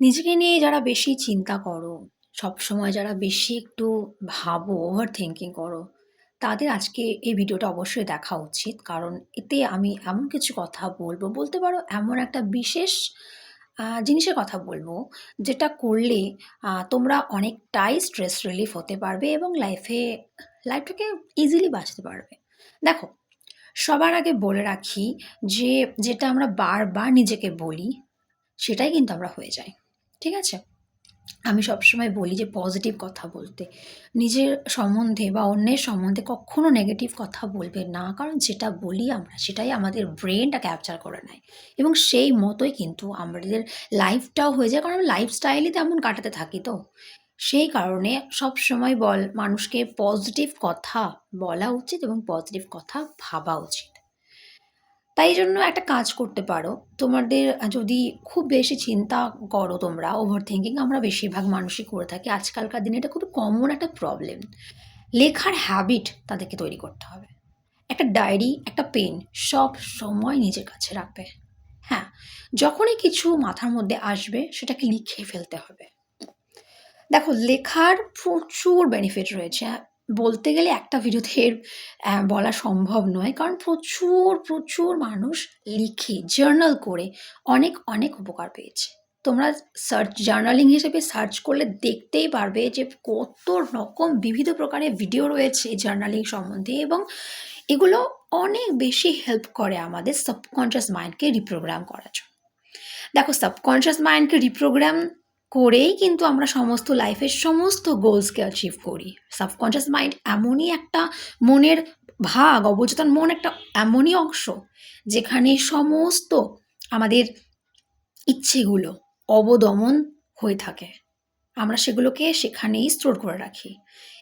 নিজেকে নিয়ে যারা বেশি চিন্তা করো, সবসময় যারা বেশি একটু ভাবো, ওভার থিঙ্কিং করো, তাদের আজকে এই ভিডিওটা অবশ্যই দেখা উচিত। কারণ এতে আমি এমন কিছু কথা বলব, বলতে পারো এমন একটা বিশেষ জিনিসের কথা বলব, যেটা করলে তোমরা অনেকটাই স্ট্রেস রিলিফ হতে পারবে এবং লাইফে লাইফটাকে ইজিলি বাঁচতে পারবে। দেখো, সবার আগে বলে রাখি যে, যেটা আমরা বারবার নিজেকে বলি, সেটাই কিন্তু আমরা হয়ে যাই। ঠিক আছে? আমি সবসময় বলি যে পজিটিভ কথা বলতে। নিজের সম্বন্ধে বা অন্যের সম্বন্ধে কক্ষনো নেগেটিভ কথা বলবে না। কারণ যেটা বলি আমরা, সেটাই আমাদের ব্রেনটা ক্যাপচার করে নেয় এবং সেই মতোই কিন্তু আমাদের লাইফটাও হয়ে যায়। কারণ লাইফস্টাইলই তেমন কাটাতে থাকি তো। সেই কারণে সবসময় বল, মানুষকে পজিটিভ কথা বলা উচিত এবং পজিটিভ কথা ভাবা উচিত। তাই জন্য একটা কাজ করতে পারো। তোমাদের যদি খুব বেশি চিন্তা করো তোমরা, ওভার থিংকিং আমরা বেশিরভাগ মানুষই করে থাকি। আজকালকার দিনে এটা খুব কমন একটা প্রবলেম। লেখার হ্যাবিট তাদেরকে তৈরি করতে হবে। একটা ডায়েরি, একটা পেন সব সময় নিজের কাছে রাখবে। হ্যাঁ, যখনই কিছু মাথার মধ্যে আসবে সেটাকে লিখে ফেলতে হবে। দেখো লেখার প্রচুর বেনিফিট রয়েছে। বলতে গেলে একটা ভিডিওতে বলা সম্ভব নয়। কারণ প্রচুর, প্রচুর মানুষ লিখে, জার্নাল করে অনেক, অনেক উপকার পেয়েছে। তোমরা সার্চ জার্নালিং হিসেবে সার্চ করলে দেখতেই পারবে যে কত রকম বিবিধ প্রকারের ভিডিও রয়েছে জার্নালিং সম্বন্ধে এবং এগুলো অনেক বেশি হেল্প করে আমাদের সাবকন্সিয়াস মাইন্ডকে রিপ্রোগ্রাম করার জন্য। দেখো সাবকন্সিয়াস মাইন্ডকে রিপ্রোগ্রাম করেই কিন্তু আমরা সমস্ত লাইফের সমস্ত গোলসকে অ্যাচিভ করি। সাবকন্সিয়াস মাইন্ড এমনই একটা মনের ভাগ, অবচেতন মন একটা এমনই অংশ, যেখানে সমস্ত আমাদের ইচ্ছেগুলো অবদমন হয়ে থাকে। আমরা সেগুলোকে সেখানেই স্টোর করে রাখি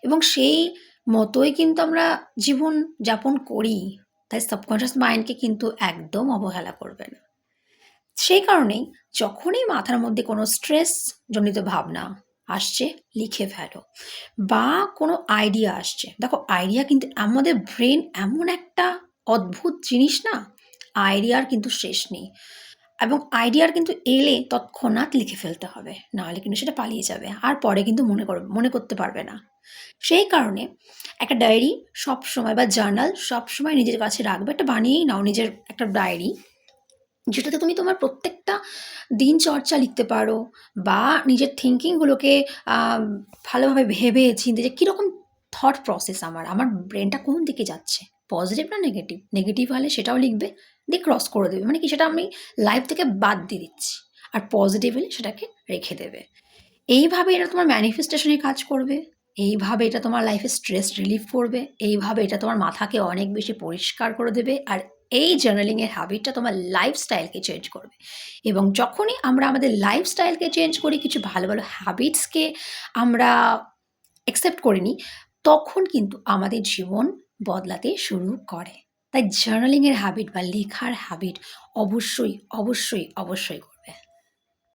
এবং সেই মতোই কিন্তু আমরা জীবন যাপন করি। তাই সাবকন্সিয়াস মাইন্ডকে কিন্তু একদম অবহেলা করবে না। সেই কারণেই যখনই মাথার মধ্যে কোনো স্ট্রেস জনিত ভাবনা আসছে, লিখে ফেলো বা কোনো আইডিয়া আসছে। দেখো আইডিয়া কিন্তু আমাদের ব্রেন এমন একটা অদ্ভুত জিনিস না, আইডিয়ার কিন্তু শেষ নেই এবং আইডিয়ার কিন্তু এলে তৎক্ষণাৎ লিখে ফেলতে হবে। নাহলে কিন্তু সেটা পালিয়ে যাবে। আর পরে কিন্তু মনে কর মনে করতে পারবে না। সেই কারণে একটা ডায়েরি সবসময় বা জার্নাল সবসময় নিজের কাছে রাখবে। একটা বানিয়েই নাও নিজের একটা ডায়েরি। যেটাতে তুমি তোমার প্রত্যেকটা দিনচর্চা লিখতে পারো বা নিজের থিঙ্কিংগুলোকে ভালোভাবে ভেবে চিন্তে যে কীরকম থট প্রসেস আমার, আমার ব্রেনটা কোন দিকে যাচ্ছে, পজিটিভ না নেগেটিভ? নেগেটিভ হলে সেটাও লিখবে, দিয়ে ক্রস করে দেবে। মানে কি সেটা আমি লাইফ থেকে বাদ দিয়ে দিচ্ছি। আর পজিটিভ হলে সেটাকে রেখে দেবে। এইভাবে এটা তোমার ম্যানিফেস্টেশনে কাজ করবে। এইভাবে এটা তোমার লাইফে স্ট্রেস রিলিফ করবে। এইভাবে এটা তোমার মাথাকে অনেক বেশি পরিষ্কার করে দেবে। আর এই জার্নালিংয়ের হ্যাবিটটা তোমার লাইফস্টাইলকে চেঞ্জ করবে এবং যখনই আমরা আমাদের লাইফস্টাইলকে চেঞ্জ করি, কিছু ভালো, ভালো হ্যাবিটসকে আমরা অ্যাকসেপ্ট করে নিই, তখন কিন্তু আমাদের জীবন বদলাতে শুরু করে। তাই জার্নালিংয়ের হ্যাবিট বা লেখার হ্যাবিট অবশ্যই, অবশ্যই, অবশ্যই।